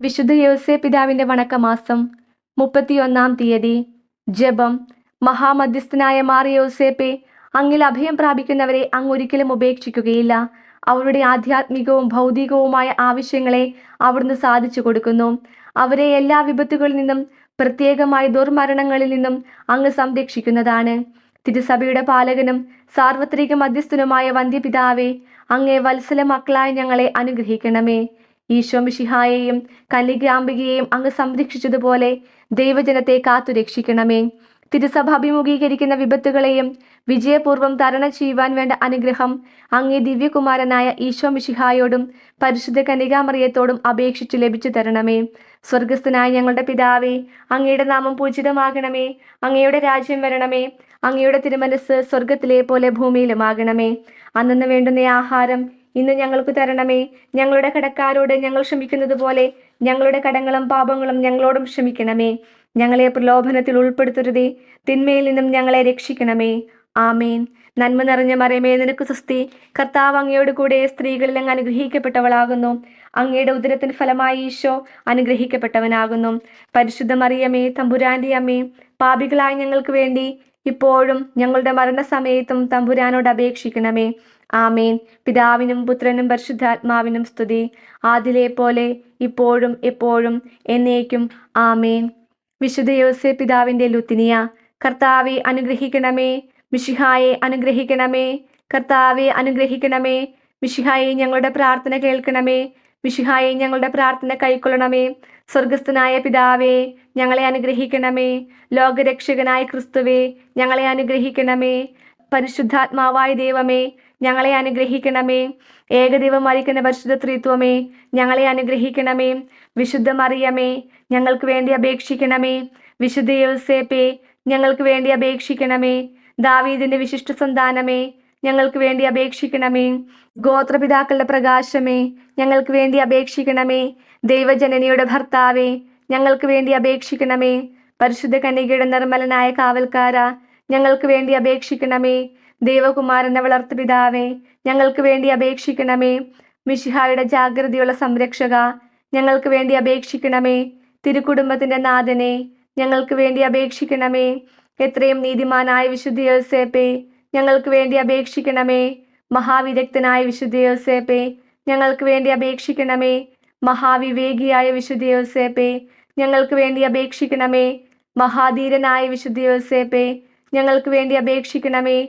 വിശുദ്ധ യോസേ പിതാവിന്റെ വണക്കമാസം മുപ്പത്തിയൊന്നാം തീയതി. ജപം. മഹാമധ്യസ്ഥനായ മാർ യോസേപ്പെ അങ്ങിൽ അഭയം പ്രാപിക്കുന്നവരെ അങ്ങ് ഒരിക്കലും ഉപേക്ഷിക്കുകയില്ല. അവരുടെ ആധ്യാത്മികവും ഭൗതികവുമായ ആവശ്യങ്ങളെ അവിടുന്ന് സാധിച്ചു കൊടുക്കുന്നു. അവരെ എല്ലാ വിപത്തുകളിൽ നിന്നും പ്രത്യേകമായി ദുർമരണങ്ങളിൽ നിന്നും അങ്ങ് സംരക്ഷിക്കുന്നതാണ്. തിരുസഭയുടെ പാലകനും സാർവത്രിക മധ്യസ്ഥനുമായ വന്ധ്യപിതാവേ അങ്ങേ വത്സല മക്കളായ ഞങ്ങളെ അനുഗ്രഹിക്കണമേ. ഈശോ മിഷിഹായെയും കന്യകാംബികയെയും അങ്ങ് സംരക്ഷിച്ചതുപോലെ ദൈവജനത്തെ കാത്തു രക്ഷിക്കണമേ. തിരുസഭ അഭിമുഖീകരിക്കുന്ന വിപത്തുകളെയും വിജയപൂർവം തരണം ചെയ്യുവാൻ വേണ്ട അനുഗ്രഹം അങ്ങേ ദിവ്യകുമാരനായ ഈശോ മിഷിഹായോടും പരിശുദ്ധ കനികാമറിയത്തോടും അപേക്ഷിച്ചു ലഭിച്ചു തരണമേ. സ്വർഗസ്ഥനായ ഞങ്ങളുടെ പിതാവേ അങ്ങയുടെ നാമം പൂജിതമാകണമേ. അങ്ങയുടെ രാജ്യം വരണമേ. അങ്ങയുടെ തിരുമനസ് സ്വർഗത്തിലെ പോലെ ഭൂമിയിലുമാകണമേ. അന്നു വേണ്ടുന്ന ആഹാരം ഇന്ന് ഞങ്ങൾക്ക് തരണമേ. ഞങ്ങളുടെ കടക്കാരോട് ഞങ്ങൾ ക്ഷമിക്കുന്നത് പോലെ ഞങ്ങളുടെ കടങ്ങളും പാപങ്ങളും ഞങ്ങളോടും ക്ഷമിക്കണമേ. ഞങ്ങളെ പ്രലോഭനത്തിൽ ഉൾപ്പെടുത്തരുതേ. തിന്മയിൽ നിന്നും ഞങ്ങളെ രക്ഷിക്കണമേ. ആമേൻ. നന്മ നിറഞ്ഞ മറയമേ നിനക്ക് സുസ്തി കർത്താവ് അങ്ങയോട് കൂടെ സ്ത്രീകളിൽ അങ്ങ് അനുഗ്രഹിക്കപ്പെട്ടവളാകുന്നു. അങ്ങയുടെ ഉദരത്തിന് ഫലമായി ഈശോ അനുഗ്രഹിക്കപ്പെട്ടവനാകുന്നു. പരിശുദ്ധ മറിയമേ തമ്പുരാന്റെ അമ്മേ പാപികളായ ഞങ്ങൾക്ക് വേണ്ടി ഇപ്പോഴും ഞങ്ങളുടെ മരണസമയത്തും തമ്പുരാനോട് അപേക്ഷിക്കണമേ. ആമേൻ. പിതാവിനും പുത്രനും പരിശുദ്ധാത്മാവിനും സ്തുതി. ആദിലെ പോലെ ഇപ്പോഴും എപ്പോഴും എന്നേക്കും ആമേൻ. വിശുദ്ധ യോസെ പിതാവിന്റെ ലുത്തിനിയ കർത്താവെ അനുഗ്രഹിക്കണമേ. മിഷിഹായെ അനുഗ്രഹിക്കണമേ. കർത്താവെ അനുഗ്രഹിക്കണമേ. മിഷിഹായെ ഞങ്ങളുടെ പ്രാർത്ഥന കേൾക്കണമേ. മിഷിഹായെ ഞങ്ങളുടെ പ്രാർത്ഥന കൈക്കൊള്ളണമേ. സ്വർഗസ്ഥനായ പിതാവേ ഞങ്ങളെ അനുഗ്രഹിക്കണമേ. ലോകരക്ഷകനായ ക്രിസ്തുവേ ഞങ്ങളെ അനുഗ്രഹിക്കണമേ. പരിശുദ്ധാത്മാവായ ദൈവമേ ഞങ്ങളെ അനുഗ്രഹിക്കണമേ. ഏകദൈവം മരിക്കുന്ന പരിശുദ്ധ ത്രിത്വമേ ഞങ്ങളെ അനുഗ്രഹിക്കണമേ. വിശുദ്ധ മറിയമേ ഞങ്ങൾക്ക് വേണ്ടി അപേക്ഷിക്കണമേ. വിശുദ്ധ യോസേപ്പേ ഞങ്ങൾക്ക് വേണ്ടി അപേക്ഷിക്കണമേ. ദാവീദിന്റെ വിശിഷ്ട സന്താനമേ ഞങ്ങൾക്ക് വേണ്ടി അപേക്ഷിക്കണമേ. ഗോത്രപിതാക്കളുടെ പ്രകാശമേ ഞങ്ങൾക്ക് വേണ്ടി അപേക്ഷിക്കണമേ. ദൈവജനനിയുടെ ഭർത്താവേ ഞങ്ങൾക്ക് വേണ്ടി അപേക്ഷിക്കണമേ. പരിശുദ്ധ കന്യകയുടെ നിർമ്മലനായ കാവൽക്കാര ഞങ്ങൾക്ക് വേണ്ടി അപേക്ഷിക്കണമേ. ദൈവകുമാരന്റെ വളർത്തുപിതാവേ ഞങ്ങൾക്ക് വേണ്ടി അപേക്ഷിക്കണമേ. മിഷിഹായുടെ ജാഗ്രതയുള്ള സംരക്ഷക ഞങ്ങൾക്ക് വേണ്ടി അപേക്ഷിക്കണമേ. തിരുക്കുടുംബത്തിന്റെ നാഥനെ ഞങ്ങൾക്ക് വേണ്ടി അപേക്ഷിക്കണമേ. എത്രയും നീതിമാനായ വിശുദ്ധ യോസേപ്പേ ഞങ്ങൾക്ക് വേണ്ടി അപേക്ഷിക്കണമേ. മഹാവിദഗ്ധനായ വിശുദ്ധ യോസേപ്പേ ഞങ്ങൾക്ക് വേണ്ടി അപേക്ഷിക്കണമേ. മഹാവിവേകിയായ വിശുദ്ധ യോസേപ്പേ ഞങ്ങൾക്ക് വേണ്ടി അപേക്ഷിക്കണമേ. മഹാധീരനായ വിശുദ്ധ യോസേപ്പേ ഞങ്ങൾക്ക് വേണ്ടി അപേക്ഷിക്കണമേ.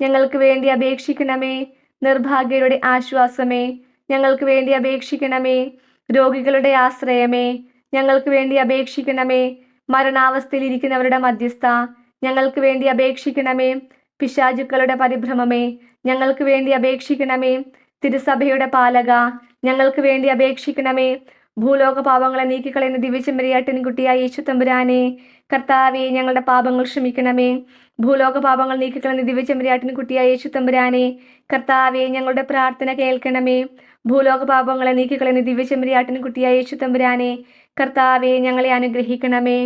ഞങ്ങൾക്ക് വേണ്ടി അപേക്ഷിക്കണമേ. നിർഭാഗ്യരുടെ ആശ്വാസമേ. ഞങ്ങൾക്ക് വേണ്ടി അപേക്ഷിക്കണമേ. രോഗികളുടെ ആശ്രയമേ. ഞങ്ങൾക്ക് വേണ്ടി അപേക്ഷിക്കണമേ. മരണാവസ്ഥയിലിരിക്കുന്നവരുടെ മധ്യസ്ഥ. ഞങ്ങൾക്ക് വേണ്ടി അപേക്ഷിക്കണമേ. പിശാചുക്കളുടെ പരിഭ്രമമേ. ഞങ്ങൾക്ക് വേണ്ടി അപേക്ഷിക്കണമേ. തിരുസഭയുടെ പാലക. ഞങ്ങൾക്ക് വേണ്ടി അപേക്ഷിക്കണമേ. ഭൂലോക പാപങ്ങളെ നീക്കിക്കളയുന്ന ദിവ്യചെമ്മരിയാട്ടിൻ കുട്ടിയായ യേശു തമ്പുരാനെ കർത്താവെ ഞങ്ങളുടെ പാപങ്ങൾ ക്ഷമിക്കണമേ. ഭൂലോക പാപങ്ങൾ നീക്കിക്കളയുന്ന ദിവ്യചെമ്മരിയാട്ടിൻ കുട്ടിയായ യേശു തമ്പുരാനെ കർത്താവെ ഞങ്ങളുടെ പ്രാർത്ഥന കേൾക്കണമേ. ഭൂലോക പാപങ്ങളെ നീക്കിക്കളയുന്ന ദിവ്യചെമ്മരിയാട്ടിൻ കുട്ടിയായ യേശു തമ്പുരാനെ കർത്താവെ ഞങ്ങളെ അനുഗ്രഹിക്കണമേ.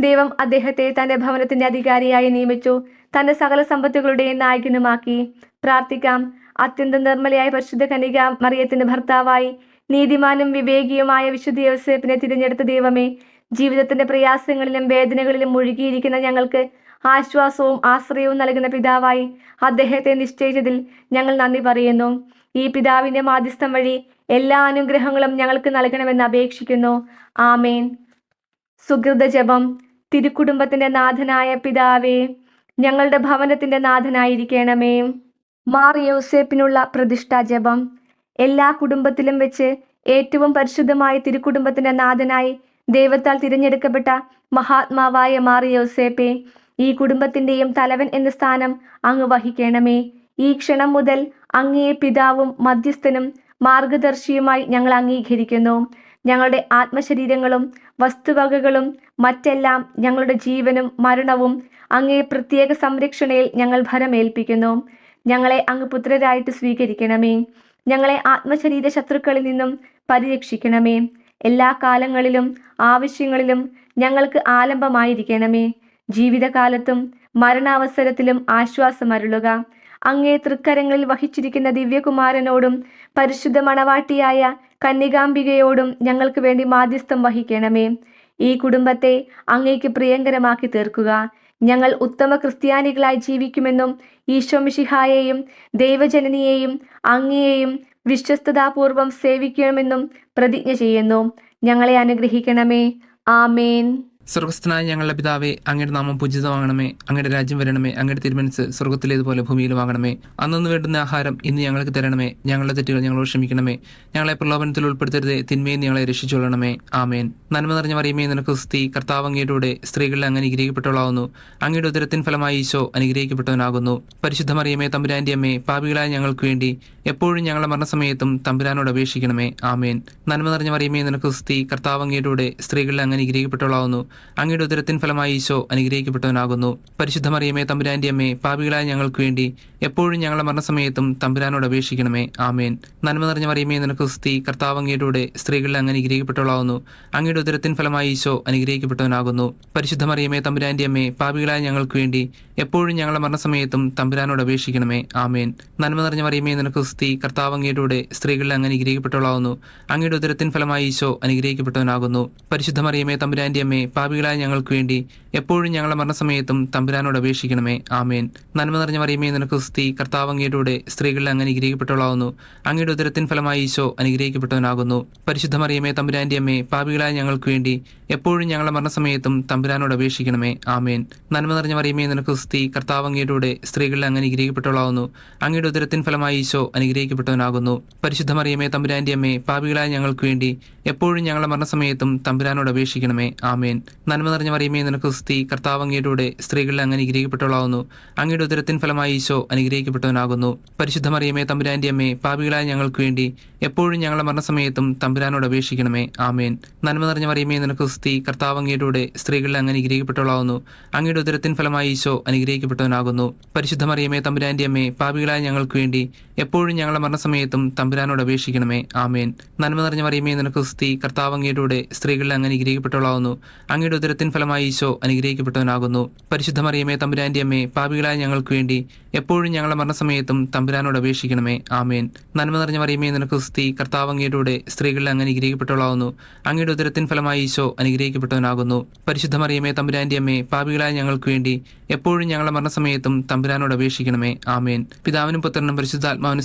ദൈവം അദ്ദേഹത്തെ തന്റെ ഭവനത്തിന്റെ അധികാരിയായി നിയമിച്ചു. തന്റെ സകല സമ്പത്തുകളുടെയും നായകനുമാക്കി. പ്രാർത്ഥിക്കാം. അത്യന്തം നിർമ്മലയായ പരിശുദ്ധ കനിക മറിയത്തിന്റെ ഭർത്താവായി നീതിമാനും വിവേകിയുമായ വിശുദ്ധ യോസേപ്പിനെ തിരഞ്ഞെടുത്ത ദൈവമേ ജീവിതത്തിന്റെ പ്രയാസങ്ങളിലും വേദനകളിലും മുഴുകിയിരിക്കുന്ന ഞങ്ങൾക്ക് ആശ്വാസവും ആശ്രയവും നൽകുന്ന പിതാവായി അദ്ദേഹത്തെ നിശ്ചയിച്ചതിൽ ഞങ്ങൾ നന്ദി പറയുന്നു. ഈ പിതാവിന്റെ മാധ്യസ്ഥം വഴി എല്ലാ അനുഗ്രഹങ്ങളും ഞങ്ങൾക്ക് നൽകണമെന്ന് അപേക്ഷിക്കുന്നു. ആമേൻ. സുഹൃത ജപം. തിരുക്കുടുംബത്തിന്റെ നാഥനായ പിതാവേ ഞങ്ങളുടെ ഭവനത്തിന്റെ നാഥനായിരിക്കണമേ. മാർ യോസേപ്പിനുള്ള പ്രതിഷ്ഠാ ജപം. എല്ലാ കുടുംബത്തിലും വെച്ച് ഏറ്റവും പരിശുദ്ധമായ തിരുക്കുടുംബത്തിന്റെ നാഥനായി ദൈവത്താൽ തിരഞ്ഞെടുക്കപ്പെട്ട മഹാത്മാവായ മാർ യോസേപ്പെ ഈ കുടുംബത്തിന്റെയും തലവൻ എന്ന സ്ഥാനം അങ്ങ് വഹിക്കണമേ. ഈ ക്ഷണം മുതൽ അങ്ങയെ പിതാവും മധ്യസ്ഥനും മാർഗദർശിയുമായി ഞങ്ങൾ അംഗീകരിക്കുന്നു. ഞങ്ങളുടെ ആത്മശരീരങ്ങളും വസ്തുവകകളും മറ്റെല്ലാം ഞങ്ങളുടെ ജീവനും മരണവും അങ്ങേ പ്രത്യേക സംരക്ഷണയിൽ ഞങ്ങൾ ഭരമേൽപ്പിക്കുന്നു. ഞങ്ങളെ അങ്ങ് പുത്രരായിട്ട് സ്വീകരിക്കണമേ. ഞങ്ങളെ ആത്മശരീര ശത്രുക്കളിൽ നിന്നും പരിരക്ഷിക്കണമേ. എല്ലാ കാലങ്ങളിലും ആവശ്യങ്ങളിലും ഞങ്ങൾക്ക് ആലംബമായിരിക്കണമേ. ജീവിതകാലത്തും മരണാവസരത്തിലും ആശ്വാസമരുളുക അങ്ങേ തൃക്കരങ്ങളിൽ വഹിച്ചിരിക്കുന്ന ദിവ്യകുമാരനോടും പരിശുദ്ധ മണവാട്ടിയായ കന്യകാംബികയോടും ഞങ്ങൾക്ക് വേണ്ടി മാധ്യസ്ഥം വഹിക്കണമേ. ഈ കുടുംബത്തെ അങ്ങേക്ക് പ്രിയങ്കരമാക്കി തീർക്കുക. ഞങ്ങൾ ഉത്തമ ക്രിസ്ത്യാനികളായി ജീവിക്കുമെന്നും ഈശോമിഷിഹായെയും ദൈവജനനിയെയും അങ്ങയെയും വിശ്വസ്തതാപൂർവം സേവിക്കണമെന്നും പ്രതിജ്ഞ ചെയ്യുന്നു. ഞങ്ങളെ അനുഗ്രഹിക്കണമേ. ആമേൻ. സ്വർഗസ്ഥനായ ഞങ്ങളുടെ പിതാവേ അങ്ങയുടെ നാമം പൂജിതമാകണമേ അങ്ങയുടെ രാജ്യം വരണമേ അങ്ങയുടെ തിരുമനസ് സ്വർഗത്തിലേതുപോലെ ഭൂമിയിലുമാകണമേ അന്നു വേണ്ടുന്ന ആഹാരം ഇന്ന് ഞങ്ങൾക്ക് തരണമേ ഞങ്ങളുടെ തെറ്റുകൾ ഞങ്ങളോട് ക്ഷമിക്കണമേ. ഞങ്ങളെ പ്രലോഭനത്തിൽ ഉൾപ്പെടുത്തരുത് തിന്മയെ ഞങ്ങളെ രക്ഷിച്ചുകൊള്ളണമേ. ആമേൻ. നന്മ നിറഞ്ഞ മറിയമേ നിനക്ക് സ്ത്രീ കർത്താവ് അങ്ങയുടെ സ്ത്രീകളിൽ അങ്ങനെ അനുഗ്രഹിക്കപ്പെട്ടവളാവുന്നു. അങ്ങയുടെ ഉദരത്തിൻ ഫലമായി ഈശോ അനുഗ്രഹിക്കപ്പെട്ടവനാകുന്നു. പരിശുദ്ധ മറിയമേ തമ്പുരാന്റെ അമ്മേ പാപികളായ ഞങ്ങൾക്ക് വേണ്ടി എപ്പോഴും ഞങ്ങളുടെ മരണസമയത്തും തമ്പുരാനോട് അപേക്ഷിക്കണമേ. ആമേൻ. നന്മ നിറഞ്ഞ മറിയമേ നിനക്ക് സ്ത്രീ കർത്താവ് അങ്ങയുടെ സ്ത്രീകളിൽ അങ്ങ് അനുഗ്രഹിക്കപ്പെട്ടവളാകുന്നു അങ്ങയുടെ ഉദരത്തിൻ ഫലമായി ഈശോ അനുഗ്രഹിക്കപ്പെട്ടവനാകുന്നു. പരിശുദ്ധ മറിയമേ തമ്പുരാന്റെ അമ്മേ പാപികളായ ഞങ്ങൾക്ക് വേണ്ടി എപ്പോഴും ഞങ്ങളുടെ മരണസമയത്തും തമ്പുരാനോട് അപേക്ഷിക്കണമേ. ആമേൻ. നന്മ നിറഞ്ഞ മറിയമേ നിനക്ക് സ്ത്രീ കർത്താവ് അങ്ങയുടെ സ്ത്രീകളിൽ അങ്ങ് അനുഗ്രഹിക്കപ്പെട്ടവളാകുന്നു അങ്ങയുടെ ഉദരത്തിൻ ഫലമായി ഈശോ അനുഗ്രഹിക്കപ്പെട്ടവനാകുന്നു. പരിശുദ്ധ മറിയമേ തമ്പുരാന്റെ അമ്മേ പാപികളായ ഞങ്ങൾക്ക് വേണ്ടി എപ്പോഴും ഞങ്ങളുടെ മരണസമയത്തും തമ്പുരാനോട് അപേക്ഷിക്കണമേ. ആമേൻ. നന്മ നിറഞ്ഞ മറിയമേ നിനക്ക് സ്ത്രീ കർത്താവ് അങ്ങയുടെ സ്ത്രീകളിൽ അങ്ങ് അനുഗ്രഹിക്കപ്പെട്ടവളാകുന്നു അങ്ങയുടെ ഉദരത്തിൻ ഫലമായി ഈശോ അനുഗ്രഹിക്കപ്പെട്ടവനാകുന്നു. പരിശുദ്ധ മറിയമേ തമ്പുരാന്റെ അമ്മേ പാപികളായ ഞങ്ങൾക്ക് വേണ്ടി എപ്പോഴും ഞങ്ങളുടെ മരണസമയത്തും തമ്പുരാനോട് അപേക്ഷിക്കണമേ. ആമേൻ. നന്മ നിറഞ്ഞ മറിയമേ നിനക്ക് സ്ത്രീ കർത്താവ് അങ്ങയുടെ സ്ത്രീകളിൽ അങ്ങ് അനുഗ്രഹിക്കപ്പെട്ടവളാകുന്നു അങ്ങയുടെ ഉദരത്തിൻ ഫലമായി ഈശോ അനുഗ്രഹിക്കപ്പെട്ടവനാകുന്നു. പരിശുദ്ധ മറിയമേ തമ്പുരാന്റെ അമ്മേ പാപികളായ ഞങ്ങൾക്ക് വേണ്ടി എപ്പോഴും ഞങ്ങളുടെ മരണസമയത്തും തമ്പുരാനോട് അപേക്ഷിക്കണമേ. ആമേൻ. നന്മ നിറഞ്ഞ മറിയമേ നിനക്ക് സ്ത്രീ കർത്താവ് അങ്ങയുടെ സ്ത്രീകളിൽ അങ്ങ് അനുഗ്രഹിക്കപ്പെട്ടവളാകുന്നു അങ്ങയുടെ ഉദരത്തിൻ ഫലമായി ഈശോ അനുഗ്രഹിക്കപ്പെട്ടവനാകുന്നു. പരിശുദ്ധ മറിയമേ തമ്പുരാന്റെ അമ്മേ പാപികളായ ഞങ്ങൾക്ക് വേണ്ടി എപ്പോഴും ഞങ്ങളുടെ മരണസമയത്തും തമ്പുരാനോട് അപേക്ഷിക്കണമേ. ആമേൻ. നന്മ നിറഞ്ഞ മറിയമേ നിനക്ക് സ്ത്രീ കർത്താവ് അങ്ങയുടെ കൂടെ സ്ത്രീകളിൽ അങ്ങ് അനുഗ്രഹിക്കപ്പെട്ടവളാകുന്നു അങ്ങയുടെ ഉദരത്തിൻ ഫലമായി ഈശോ അനുഗ്രഹിക്കപ്പെട്ടവനാകുന്നു. പരിശുദ്ധ മറിയമേ തമ്പുരാന്റെ അമ്മേ പാപികളായ ഞങ്ങൾക്ക് വേണ്ടി എപ്പോഴും ഞങ്ങളുടെ മരണസമയത്തും തമ്പുരാനോട് അപേക്ഷിക്കണമേ. ആമേൻ. നന്മ നിറഞ്ഞ മറിയമേ നിനക്ക് സ്ത്രീ കർത്താവ് അങ്ങയുടെ കൂടെ സ്ത്രീകളിൽ അങ്ങ് അനുഗ്രഹിക്കപ്പെട്ടവളാകുന്നു അങ്ങയുടെ ഉദരത്തിൻ ഫലമായി ഈശോ അനുഗ്രഹിക്കപ്പെട്ടവനാകുന്നു. പരിശുദ്ധ മറിയമേ തമ്പുരാന്റെ അമ്മേ പാപികളായ ഞങ്ങൾക്ക് വേണ്ടി എപ്പോഴും ഞങ്ങളുടെ മരണസമയത്തും തമ്പുരാനോട് അപേക്ഷിക്കണമേ. ആമേൻ. നന്മ നിറഞ്ഞ മറിയമേ നിനക്ക് സ്ത്രീ കർത്താവ് അങ്ങയുടെ കൂടെ സ്ത്രീകളിൽ അങ്ങ് അനുഗ്രഹിക്കപ്പെട്ടവളാവുന്നു. അങ്ങയുടെ ഉദരത്തിൻ ഫലമായി ഈശോ അനുഗ്രഹിക്കപ്പെട്ടവനാകുന്നു. പരിശുദ്ധ മറിയമേ തമ്പുരാന്റെ അമ്മേ പാപികളായ ഞങ്ങൾക്ക് വേണ്ടി എപ്പോഴും ഞങ്ങളുടെ മരണസമയത്തും തമ്പുരാനോട് അപേക്ഷിക്കണമേ. ആമേൻ. നന്മ നിറഞ്ഞ മറിയമേ നിനക്ക് സ്ത്രീ കർത്താവ് അങ്ങയുടെ കൂടെ സ്ത്രീകളിൽ അങ്ങ് അനുഗ്രഹിക്കപ്പെട്ടവളാവുന്നു. അങ്ങയുടെ ഉദരത്തിൻ ഫലമായി ഈശോ അനുഗ്രഹിക്കപ്പെട്ടവനാകുന്നു. പരിശുദ്ധ മറിയമേ തമ്പുരാന്റെ അമ്മേ പാപികളായ ഞങ്ങൾക്ക് വേണ്ടി എപ്പോഴും ഞങ്ങളുടെ മരണസമയത്തും തമ്പുരാനോട് അപേക്ഷിക്കണമേ. ആമേൻ. പിതാവിനും പുത്രനും പരിശുദ്ധാത്മാവിനും